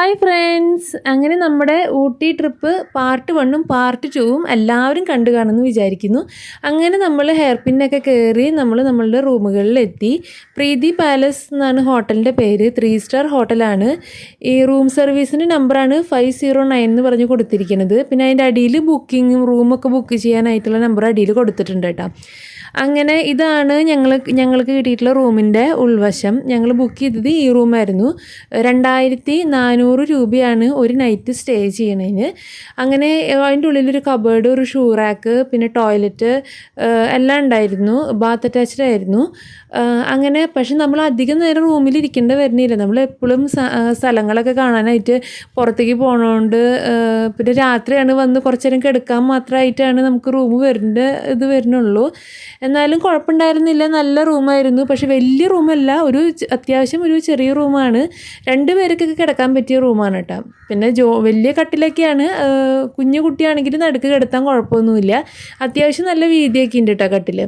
Hi friends അങ്ങനെ നമ്മുടെ Ooty trip part വണ്ണും പാർട്ട് ടൂവും എല്ലാവരും കണ്ടു കാണുമെന്ന് വിചാരിക്കുന്നു. അങ്ങനെ നമ്മൾ ഹെയർ പിന്നൊക്കെ കയറി നമ്മൾ നമ്മളുടെ റൂമുകളിലെത്തി. പ്രീതി പാലസ് എന്നാണ് ഹോട്ടലിന്റെ പേര്. ത്രീ സ്റ്റാർ ഹോട്ടലാണ് ഈ റൂം സർവീസിന്റെ നമ്പറാണ് ഫൈവ് സീറോ നയൻ എന്ന് പറഞ്ഞ് കൊടുത്തിരിക്കുന്നത്. പിന്നെ അതിന്റെ അടിയിൽ ബുക്കിങ്ങും റൂമൊക്കെ ബുക്ക് ചെയ്യാനായിട്ടുള്ള നമ്പർ അടിയിൽ കൊടുത്തിട്ടുണ്ട് കേട്ടോ. അങ്ങനെ ഇതാണ് ഞങ്ങൾ ഞങ്ങൾക്ക് കിട്ടിയിട്ടുള്ള റൂമിന്റെ ഉൾവശം. ഞങ്ങൾ ബുക്ക് ചെയ്തത് ഈ റൂമായിരുന്നു. രണ്ടായിരത്തി നാനൂറ് രൂപയാണ് ഒരു നൈറ്റ് സ്റ്റേ ചെയ്യണതിന് അങ്ങനെ അതിന്റെ ഉള്ളിലൊരു കബേർഡ് ഒരു ഷൂ റാക്ക് പിന്നെ ടോയ്ലറ്റ് എല്ലാം ഉണ്ടായിരുന്നു. ബാത്ത് അറ്റാച്ച്ഡ് ആയിരുന്നു. അങ്ങനെ പക്ഷെ നമ്മൾ അധികം നേരം റൂമിൽ ഇരിക്കേണ്ടി വരുന്നില്ല. നമ്മൾ എപ്പോഴും സ്ഥലങ്ങളൊക്കെ കാണാനായിട്ട് പുറത്തേക്ക് പോകണോണ്ട് പിന്നെ രാത്രിയാണ് വന്ന് കുറച്ച് നേരം കിടക്കാൻ മാത്രമായിട്ടാണ് നമുക്ക് റൂം വരേണ്ട ഇത് വരുന്നുള്ളൂ. എന്നാലും കുഴപ്പമുണ്ടായിരുന്നില്ല. നല്ല റൂമായിരുന്നു. പക്ഷെ വലിയ റൂമല്ല. ഒരു അത്യാവശ്യം ഒരു ചെറിയ റൂമാണ്. രണ്ട് പേർക്കൊക്കെ കിടക്കാൻ പറ്റിയ റൂമാണ് കേട്ടോ. പിന്നെ ജോ വലിയ കട്ടിലൊക്കെയാണ്. കുഞ്ഞു കുട്ടിയാണെങ്കിലും നടുക്ക് കിടത്താൻ കുഴപ്പമൊന്നുമില്ല. അത്യാവശ്യം നല്ല വീതിയൊക്കെ ഉണ്ട് കേട്ടോ കട്ടിൽ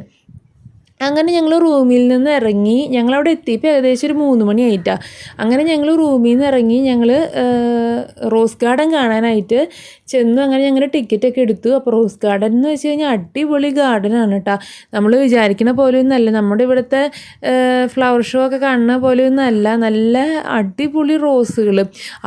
അങ്ങനെ ഞങ്ങൾ റൂമിൽ നിന്ന് ഇറങ്ങി ഞങ്ങളവിടെ എത്തിയപ്പോൾ ഏകദേശം ഒരു മൂന്ന് മണി ആയിട്ടാണ് അങ്ങനെ ഞങ്ങൾ റൂമിൽ നിന്ന് ഇറങ്ങി ഞങ്ങൾ റോസ് ഗാർഡൻ കാണാനായിട്ട് ചെന്നു. അങ്ങനെ ഞങ്ങൾ ടിക്കറ്റൊക്കെ എടുത്തു. അപ്പോൾ റോസ് ഗാർഡൻ എന്ന് വെച്ച് കഴിഞ്ഞാൽ അടിപൊളി ഗാർഡനാണ് കേട്ടോ നമ്മൾ വിചാരിക്കുന്ന പോലെ ഒന്നല്ല നമ്മുടെ ഇവിടുത്തെ ഫ്ലവർ ഷോ ഒക്കെ കാണുന്ന പോലെ ഒന്നല്ല നല്ല അടിപൊളി റോസുകൾ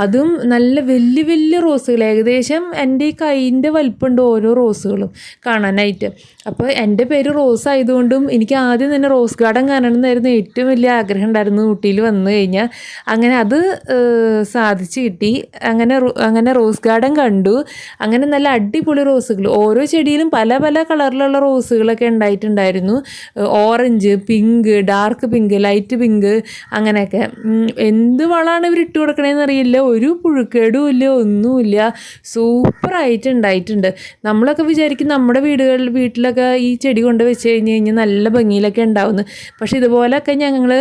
അതും നല്ല വലിയ വലിയ റോസുകൾ ഏകദേശം എന്റെ ഈ കൈയിന്റെ വലിപ്പമുണ്ട് ഓരോ റോസുകളും കാണാനായിട്ട്. അപ്പോൾ എന്റെ പേര് റോസ് ആയതുകൊണ്ടും എനിക്ക് ആദ്യം തന്നെ റോസ് ഗാർഡൻ കാണണം എന്നായിരുന്നു ഏറ്റവും വലിയ ആഗ്രഹം ഉണ്ടായിരുന്നു. ഊട്ടിയിൽ വന്നു കഴിഞ്ഞാൽ. അങ്ങനെ അത് സാധിച്ചു കിട്ടി. അങ്ങനെ അങ്ങനെ റോസ് ഗാർഡൻ കണ്ടു. അങ്ങനെ നല്ല അടിപൊളി റോസുകൾ. ഓരോ ചെടിയിലും പല പല കളറിലുള്ള റോസുകളൊക്കെ ഉണ്ടായിട്ടുണ്ടായിരുന്നു. Orange pink dark pink light pink അങ്ങനെയൊക്കെ. എന്ത് വളമാണ് ഇവർ ഇട്ട് കൊടുക്കണേന്ന് അറിയില്ല. ഒരു പുഴുക്കേടും ഇല്ല ഒന്നുമില്ല. സൂപ്പറായിട്ട് ഉണ്ടായിട്ടുണ്ട്. നമ്മളൊക്കെ വിചാരിക്കും നമ്മുടെ വീടുകളിൽ വീട്ടിലൊക്കെ ഈ ചെടി കൊണ്ട് വെച്ച് കഴിഞ്ഞ് കഴിഞ്ഞാൽ നല്ല ഭംഗിയിലൊക്കെ ഉണ്ടാവുന്നു. പക്ഷേ ഇതുപോലൊക്കെ ഞങ്ങൾ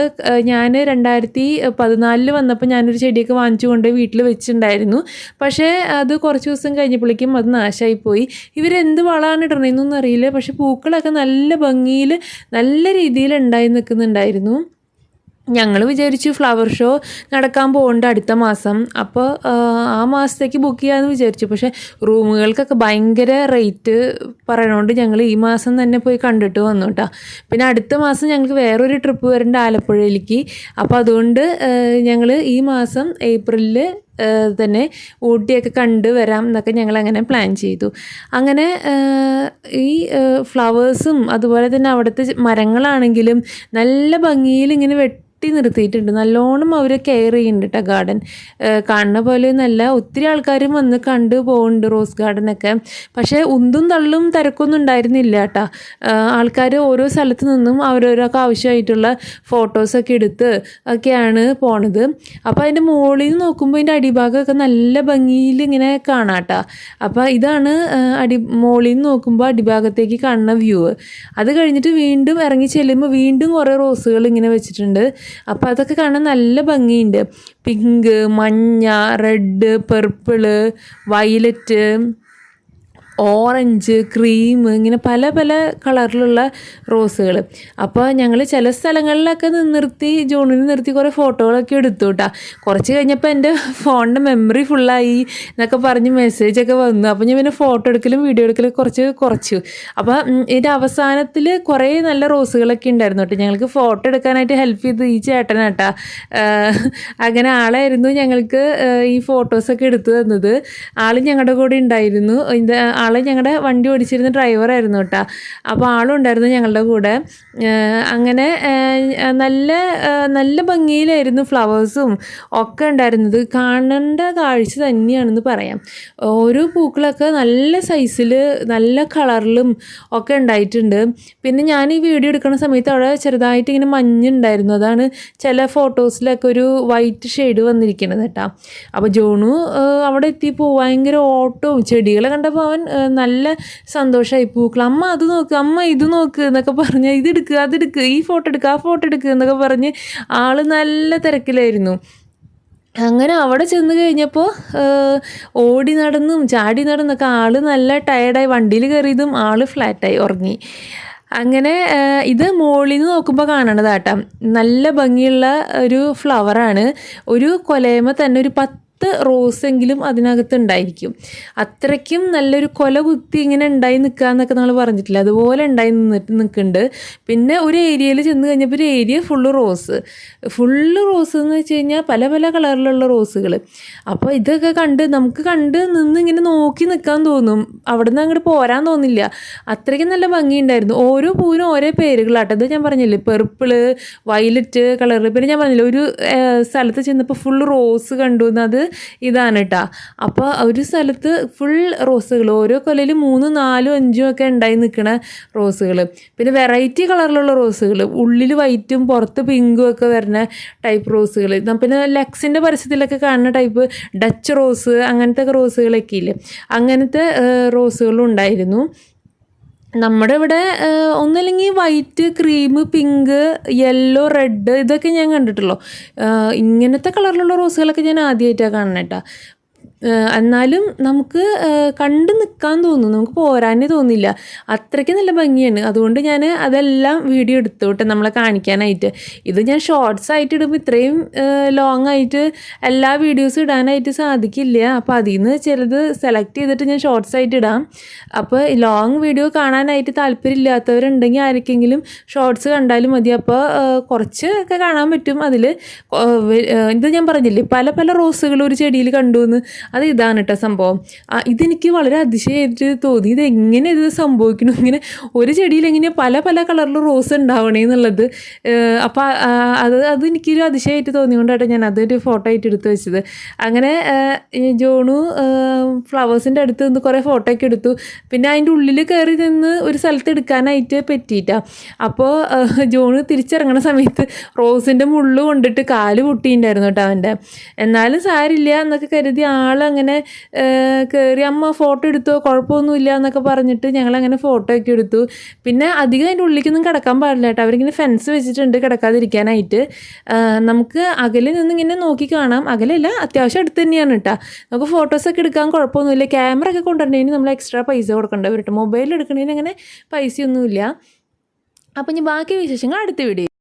ഞാൻ രണ്ടായിരത്തി പതിനാലിൽ വന്നപ്പോൾ ഞാനൊരു ചെടിയൊക്കെ വാങ്ങിച്ചു കൊണ്ട് വീട്ടിൽ വെച്ചിട്ടുണ്ടായിരുന്നു. പക്ഷേ അത് കുറച്ച് ദിവസം കഴിഞ്ഞപ്പോഴേക്കും അത് നാശമായിപ്പോയി ഇവരെന്ത് വളമാണ് ഇടണേന്നൊന്നും അറിയില്ല. പക്ഷേ പൂക്കളൊക്കെ നല്ല ഭംഗിയിൽ നല്ല രീതിയിൽ ഉണ്ടായി നിൽക്കുന്നുണ്ടായിരുന്നു. ഞങ്ങൾ വിചാരിച്ചു ഫ്ലവർ ഷോ നടക്കാൻ പോകുന്നുണ്ട് അടുത്ത മാസം. അപ്പോൾ ആ മാസത്തേക്ക് ബുക്ക് ചെയ്യാമെന്ന് വിചാരിച്ചു. പക്ഷേ റൂമുകൾക്കൊക്കെ ഭയങ്കര റേറ്റ് പറയണോണ്ട് ഞങ്ങൾ ഈ മാസം തന്നെ പോയി കണ്ടിട്ട് വന്നു കേട്ടോ പിന്നെ അടുത്ത മാസം ഞങ്ങൾക്ക് വേറൊരു ട്രിപ്പ് വരേണ്ട ആലപ്പുഴയിലേക്ക്. അപ്പോൾ അതുകൊണ്ട് ഞങ്ങൾ ഈ മാസം ഏപ്രിലിൽ തന്നെ ഊട്ടിയൊക്കെ കണ്ടു വരാം എന്നൊക്കെ ഞങ്ങൾ അങ്ങനെ പ്ലാൻ ചെയ്തു. അങ്ങനെ ഈ ഫ്ലവേഴ്സും അതുപോലെ തന്നെ അവിടുത്തെ മരങ്ങളാണെങ്കിലും നല്ല ഭംഗിയിൽ ഇങ്ങനെ വെട്ടി നിർത്തിയിട്ടുണ്ട്. നല്ലോണം അവർ കെയർ ചെയ്യുന്നുണ്ട് കേട്ടോ ഗാർഡൻ കാണുന്ന പോലെ നല്ല ഒത്തിരി ആൾക്കാരും വന്ന് കണ്ടു പോകുന്നുണ്ട് റോസ് ഗാർഡനൊക്കെ പക്ഷേ ഉന്തും തള്ളും തിരക്കൊന്നും ഉണ്ടായിരുന്നില്ല കേട്ടോ ആൾക്കാർ ഓരോ സ്ഥലത്ത് നിന്നും അവരോരൊക്കെ ആവശ്യമായിട്ടുള്ള ഫോട്ടോസൊക്കെ എടുത്ത് ഒക്കെയാണ് പോണത്. അപ്പോൾ അതിന്റെ മുകളിൽ നിന്ന് നോക്കുമ്പോൾ അതിന്റെ അടിഭാഗമൊക്കെ നല്ല ഭംഗിയിൽ ഇങ്ങനെ കാണാട്ടോ. അപ്പോൾ ഇതാണ് അടി മോളിൽ നിന്ന് നോക്കുമ്പോൾ അടിഭാഗത്തേക്ക് കാണുന്ന വ്യൂ. അത് കഴിഞ്ഞിട്ട് വീണ്ടും ഇറങ്ങി ചെല്ലുമ്പോൾ വീണ്ടും കുറേ റോസുകൾ ഇങ്ങനെ വെച്ചിട്ടുണ്ട്. അപ്പോൾ അതൊക്കെ കാണാൻ നല്ല ഭംഗിയുണ്ട്. പിങ്ക് മഞ്ഞ red purple violet orange cream ഇങ്ങനെ പല പല കളറിലുള്ള റോസുകൾ അപ്പോൾ ഞങ്ങൾ ചില സ്ഥലങ്ങളിലൊക്കെ നിന്നിർത്തി ജൂണിൽ നിർത്തി കുറേ ഫോട്ടോകളൊക്കെ എടുത്തു കേട്ടോ കുറച്ച് കഴിഞ്ഞപ്പോൾ എന്റെ ഫോണിന്റെ മെമ്മറി ഫുള്ളായി എന്നൊക്കെ പറഞ്ഞ് മെസ്സേജൊക്കെ വന്നു. അപ്പോൾ ഞാൻ പിന്നെ ഫോട്ടോ എടുക്കലും വീഡിയോ എടുക്കലും കുറച്ച് കുറച്ചു. അപ്പോൾ ഇതിന്റെ അവസാനത്തിൽ കുറേ നല്ല റോസുകളൊക്കെ ഉണ്ടായിരുന്നു കേട്ടോ ഞങ്ങൾക്ക് ഫോട്ടോ എടുക്കാനായിട്ട് ഹെൽപ്പ് ചെയ്ത് ഈ ചേട്ടനാട്ടാ അങ്ങനെ ആളായിരുന്നു ഞങ്ങൾക്ക് ഈ ഫോട്ടോസൊക്കെ എടുത്തു തന്നത്. ആൾ ഞങ്ങളുടെ കൂടെ ഉണ്ടായിരുന്നു ആൾ ഞങ്ങളുടെ വണ്ടി ഓടിച്ചിരുന്ന ഡ്രൈവറായിരുന്നു കേട്ടോ അപ്പോൾ ആളും ഉണ്ടായിരുന്നു ഞങ്ങളുടെ കൂടെ. അങ്ങനെ നല്ല നല്ല ഭംഗിയിലായിരുന്നു ഫ്ലവേഴ്സും ഒക്കെ ഉണ്ടായിരുന്നത്. കാണേണ്ട കാഴ്ച തന്നെയാണെന്ന് പറയാം. ഓരോ പൂക്കളൊക്കെ നല്ല സൈസിൽ നല്ല കളറിലും ഒക്കെ ഉണ്ടായിട്ടുണ്ട്. പിന്നെ ഞാൻ ഈ വീഡിയോ എടുക്കുന്ന സമയത്ത് അവിടെ ചെറുതായിട്ട് ഇങ്ങനെ മഞ്ഞുണ്ടായിരുന്നു. അതാണ് ചില ഫോട്ടോസിലൊക്കെ ഒരു വൈറ്റ് ഷെയ്ഡ് വന്നിരിക്കുന്നത് കേട്ടോ അപ്പോൾ ജോണു അവിടെ എത്തിയപ്പോൾ ഭയങ്കര ഓട്ടവും. ചെടികളെ കണ്ടപ്പോൾ അവൻ നല്ല സന്തോഷമായി പൂക്കൾ. അമ്മ അത് നോക്ക് അമ്മ ഇത് നോക്ക് എന്നൊക്കെ പറഞ്ഞ് ഇത് അതെടുക്ക് ഈ ഫോട്ടോ എടുക്കുക ആ ഫോട്ടോ എടുക്കുക എന്നൊക്കെ പറഞ്ഞ് ആൾ നല്ല തിരക്കിലായിരുന്നു. അങ്ങനെ അവിടെ ചെന്ന് കഴിഞ്ഞപ്പോൾ ഓടി നടന്നും ചാടി നടന്നൊക്കെ ആൾ നല്ല ടയർഡായി വണ്ടിയിൽ കയറിയതും ആൾ ഫ്ലാറ്റായി ഉറങ്ങി. അങ്ങനെ ഇത് മുകളിൽ നിന്ന് നോക്കുമ്പോൾ കാണണതാട്ടാ. നല്ല ഭംഗിയുള്ള ഒരു ഫ്ലവറാണ് ഒരു കൊലയമ തന്നെ ഒരു പത്ത് പത്ത് റോസെങ്കിലും അതിനകത്ത് ഉണ്ടായിരിക്കും അത്രയ്ക്കും നല്ലൊരു കൊല കുത്തി ഇങ്ങനെ ഉണ്ടായി നിൽക്കുക എന്നൊക്കെ നമ്മൾ പറഞ്ഞിട്ടില്ല? അതുപോലെ ഉണ്ടായി നിന്നിട്ട് നിൽക്കുന്നുണ്ട്. പിന്നെ ഒരു ഏരിയയിൽ ചെന്ന് കഴിഞ്ഞപ്പോൾ ഒരു area full rose full rose എന്ന് വെച്ച് കഴിഞ്ഞാൽ പല പല കളറിലുള്ള റോസുകൾ അപ്പോൾ ഇതൊക്കെ കണ്ട് നമുക്ക് കണ്ട് നിന്ന് ഇങ്ങനെ നോക്കി നിൽക്കാൻ തോന്നും. അവിടെ നിന്ന് അങ്ങോട്ട് പോരാൻ തോന്നില്ല. അത്രയ്ക്കും നല്ല ഭംഗിയുണ്ടായിരുന്നു. ഓരോ പൂവിനും ഓരോ പേരുകളാട്ടോ ഇത് ഞാൻ പറഞ്ഞില്ലേ? പെർപ്പിൾ വയലറ്റ് കളർ പിന്നെ ഞാൻ പറഞ്ഞില്ലേ? ഒരു സ്ഥലത്ത് ചെന്നപ്പോൾ ഫുള്ള് റോസ് കണ്ടു. എന്നത് ഇതാണ് കേട്ടോ അപ്പോൾ ഒരു സ്ഥലത്ത് ഫുൾ റോസുകൾ ഓരോ കൊലയിൽ മൂന്നും നാലും അഞ്ചും ഒക്കെ ഉണ്ടായി നിൽക്കുന്ന റോസുകൾ പിന്നെ വെറൈറ്റി കളറിലുള്ള റോസുകൾ ഉള്ളിൽ വൈറ്റും പുറത്ത് പിങ്കും ഒക്കെ വരുന്ന ടൈപ്പ് റോസുകൾ പിന്നെ ലെക്സിന്റെ പരസ്യത്തിലൊക്കെ കാണുന്ന ടൈപ്പ് ഡച്ച് റോസ് അങ്ങനത്തെ റോസുകളൊക്കെ ഇല്ലേ? അങ്ങനത്തെ റോസുകളും ഉണ്ടായിരുന്നു. നമ്മുടെ ഇവിടെ ഒന്നല്ലെങ്കിൽ white cream pink yellow red ഇതൊക്കെ ഞാൻ കണ്ടിട്ടുള്ളൂ. ഇങ്ങനത്തെ കളറിലുള്ള റോസുകളൊക്കെ ഞാൻ ആദ്യമായിട്ടാണ് കാണുന്നത് കേട്ടോ എന്നാലും നമുക്ക് കണ്ടു നിൽക്കാൻ തോന്നും. നമുക്ക് പോരാനേ തോന്നില്ല. അത്രയ്ക്ക് നല്ല ഭംഗിയാണ്. അതുകൊണ്ട് ഞാൻ അതെല്ലാം വീഡിയോ എടുത്തു കേട്ടോ നമ്മളെ കാണിക്കാനായിട്ട്. ഇത് ഞാൻ ഷോർട്സ് ആയിട്ട് ഇടുമ്പോൾ ഇത്രയും ലോങ് ആയിട്ട് എല്ലാ വീഡിയോസും ഇടാനായിട്ട് സാധിക്കില്ല. അപ്പോൾ അതിൽ നിന്ന് ചിലത് സെലക്ട് ചെയ്തിട്ട് ഞാൻ ഷോർട്സ് ആയിട്ട് ഇടാം. അപ്പോൾ ലോങ് വീഡിയോ കാണാനായിട്ട് താല്പര്യമില്ലാത്തവരുണ്ടെങ്കിൽ ആർക്കെങ്കിലും ഷോർട്സ് കണ്ടാലും മതി. അപ്പോൾ കുറച്ച് ഒക്കെ കാണാൻ പറ്റും. അതിൽ ഇത് ഞാൻ പറഞ്ഞില്ലേ? പല പല റോസുകൾ ഒരു ചെടിയിൽ കണ്ടു എന്ന് അത് ഇതാണ് കേട്ടോ സംഭവം. ഇതെനിക്ക് വളരെ അതിശയമായിട്ട് തോന്നി. ഇത് എങ്ങനെ ഇത് സംഭവിക്കണം ഇങ്ങനെ ഒരു ചെടിയിൽ എങ്ങനെ പല പല കളറിൽ റോസ് ഉണ്ടാവണേ എന്നുള്ളത്. അപ്പോൾ അത് അത് എനിക്കൊരു അതിശയമായിട്ട് തോന്നിയോണ്ടാട്ടോ ഞാൻ അതൊരു ഫോട്ടോ ആയിട്ട് എടുത്ത് വെച്ചത്. അങ്ങനെ ജോണു ഫ്ലവേഴ്സിന്റെ അടുത്ത് നിന്ന് കുറേ ഫോട്ടോ ഒക്കെ എടുത്തു. പിന്നെ അതിന്റെ ഉള്ളിൽ കയറി നിന്ന് ഒരു സ്ഥലത്ത് എടുക്കാനായിട്ട് പറ്റിയിട്ട. അപ്പോൾ ജോണ് തിരിച്ചിറങ്ങണ സമയത്ത് റോസിന്റെ മുള്ളു കൊണ്ടിട്ട് കാൽ പൊട്ടിയിട്ടുണ്ടായിരുന്നു കേട്ടോ അവന്റെ എന്നാലും സാരില്ല എന്നൊക്കെ കരുതി ആളങ്ങനെ കയറി അമ്മ ഫോട്ടോ എടുത്തോ? കുഴപ്പമൊന്നുമില്ല എന്നൊക്കെ പറഞ്ഞിട്ട് ഞങ്ങളങ്ങനെ ഫോട്ടോ ഒക്കെ എടുത്തു. പിന്നെ അധികം അതിന്റെ ഉള്ളിലേക്കൊന്നും കിടക്കാൻ പാടില്ല കേട്ടോ. അവരിങ്ങനെ ഫെൻസ് വെച്ചിട്ടുണ്ട് കിടക്കാതിരിക്കാനായിട്ട്. നമുക്ക് അകലെ നിന്ന് ഇങ്ങനെ നോക്കി കാണാം. അകലല്ല അത്യാവശ്യം അടുത്ത് തന്നെയാണ് കേട്ടോ. നമുക്ക് ഫോട്ടോസൊക്കെ എടുക്കാൻ കുഴപ്പമൊന്നുമില്ല. ക്യാമറ ഒക്കെ കൊണ്ടുവരണമെങ്കിൽ നമ്മൾ എക്സ്ട്രാ പൈസ കൊടുക്കേണ്ടി വരും മൊബൈൽ എടുക്കണതിന് അങ്ങനെ പൈസയൊന്നുമില്ല. അപ്പം ഇനി ബാക്കി വിശേഷങ്ങൾ അടുത്ത വീഡിയോ